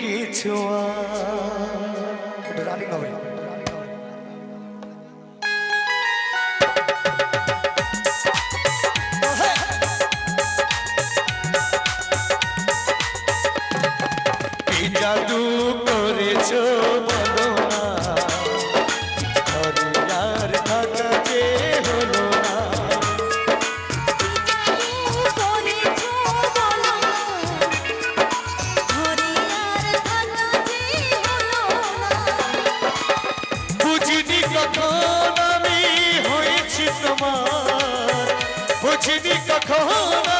কিছু রানিং হবে मेरी कखों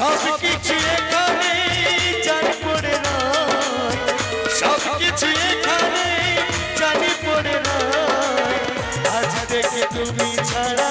সব কিছু এখানে জান পড়ে রায় সব কিছু এখানে জানি পড়ে রায় আজ থেকে তুমি ছাড়া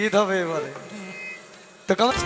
গীত হবে এবারে। তো কেমন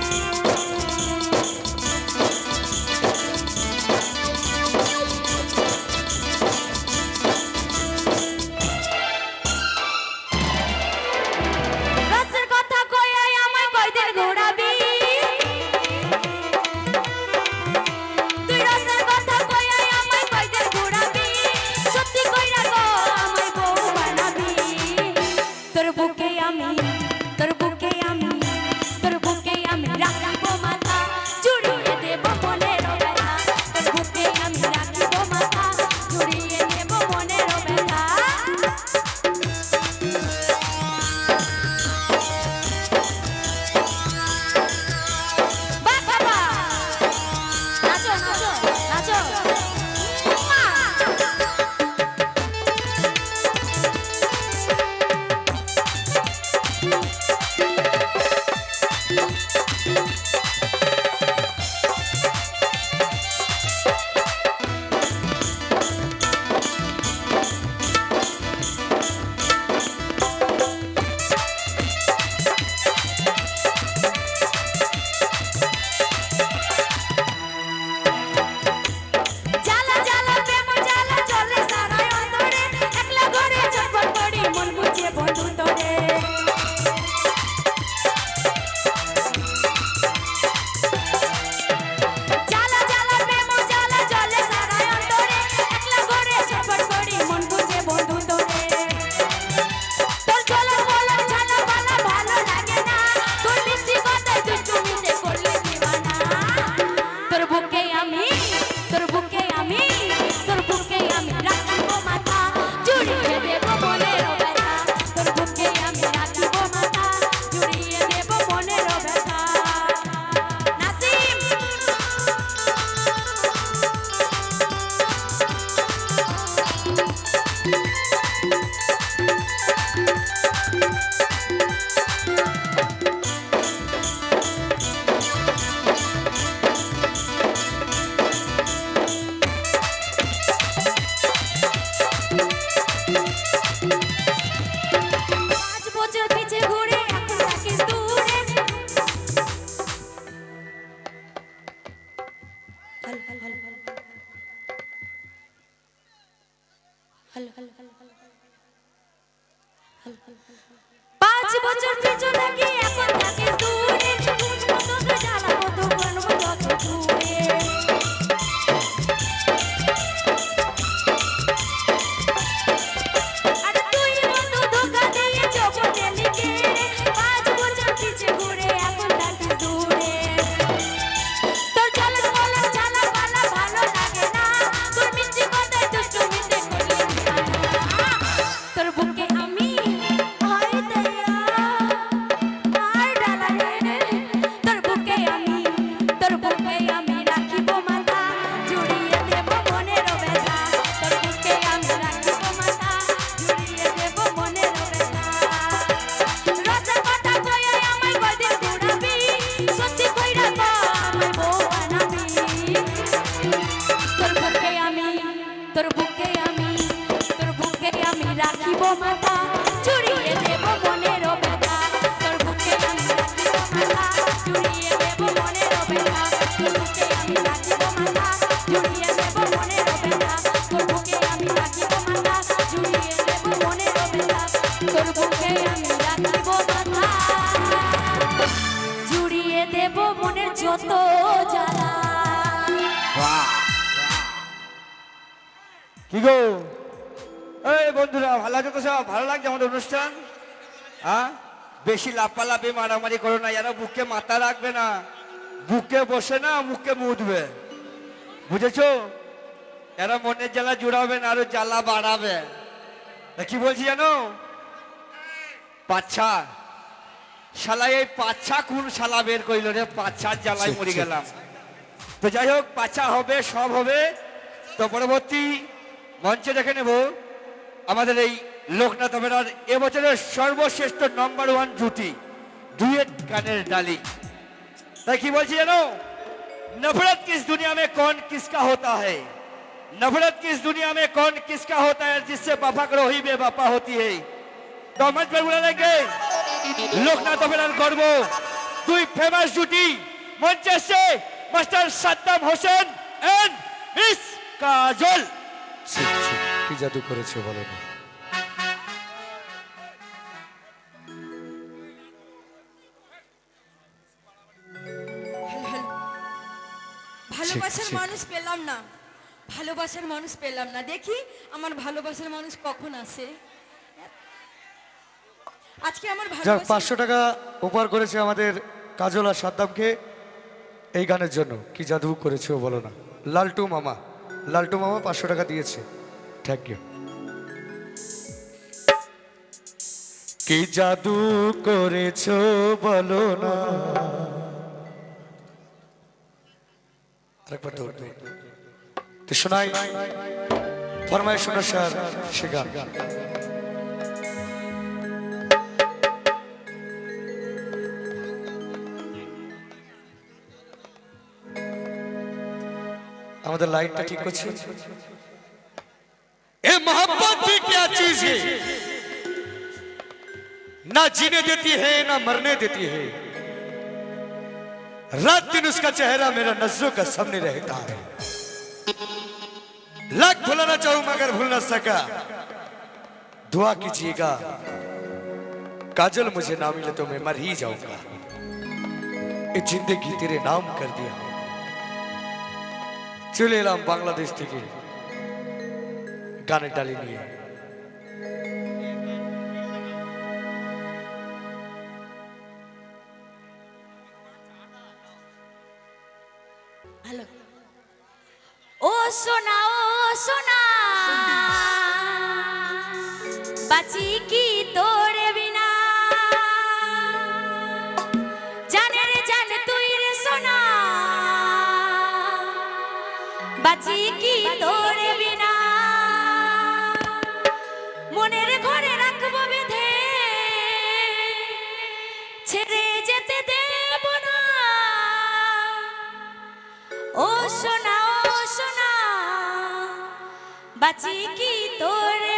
হল হল পাঁচ বছর পিছনে কি এখন থাকে বন্ধুরা ভালো আছে তো সব ভালো লাগছে আমাদের অনুষ্ঠান হ্যাঁ? বেশি লাপালাপি মারামারি করো না এরা বুকে মাথা রাখবে না। বুকে বসে না মুখে মুদবে। বুঝেছ? এরা মনের জ্বালা জুড়াবে না আরও জ্বালা বাড়াবে। কি বলছি জানো? পাচ্ছা। শালা এই পাচ্ছা কোন শালা বের কইল রে? পাচ্ছার জ্বালায় মরে গেলাম। তো যাই হোক পাচ্ছা হবে সব হবে। তো পরবর্তী মঞ্চে দেখে নেব। আমাদের এই লোকনাথ অপেরার এবছরের সর্বশ্রেষ্ঠ নাম্বার ওয়ান জুটি ডুয়েট গানের ডালি তাই কি বলছি জানো नफरत किस दुनिया में कौन किसका होता है नफरत किस दुनिया में कौन किसका होता है जिससे वफा करो ही बेवफा होती है তো মঞ্চ पर বুলা লাগে লোকনাথ অপেরার গর্ব দুই ফেমাস জুটি মঞ্চে এসছে master Saddam Hossain and miss Kajal ছি, ছি, কি জাদু করেছে বলো না? ভালোবাসার মানুষ পেলাম না। ভালোবাসার মানুষ পেলাম না। দেখি আমার ভালোবাসার মানুষ কখন আসে আজকে আমার যাক পাঁচশো টাকা উপহার করেছে আমাদের কাজল আর সাদ্দামকে এই গানের জন্য। কি জাদু করেছে বলো না? লালটু মামা। লালটু মামা পাঁচশো টাকা দিয়েছে। ইউ কি জাদু করেছ বলো না। তো শোনাই। ফরমায় শোনা স্যার, সে গান। আমাদের লাইটটা ঠিক করছি। मोहब्बत भी क्या चीज है ना जीने देती है ना मरने देती है रात दिन उसका चेहरा मेरा नजरों का सामने रहता है लाख भुलाना चाहूं मगर भूल ना सका दुआ कीजिएगा काजल मुझे ना मिले तो मैं मर ही जाऊंगा ये जिंदगी तेरे नाम कर दिया চলে এলাম বাংলাদেশ থেকে গানের ডালি নিয়ে। ভালো। ও সোনা ও সোনা, বাঁচি কি তোরে বিনা? জানে রে জান তুই রে সোনা, বাঁচি কি তোরে বিনা? সোনা ও সোনা বাঁচি কি তোর?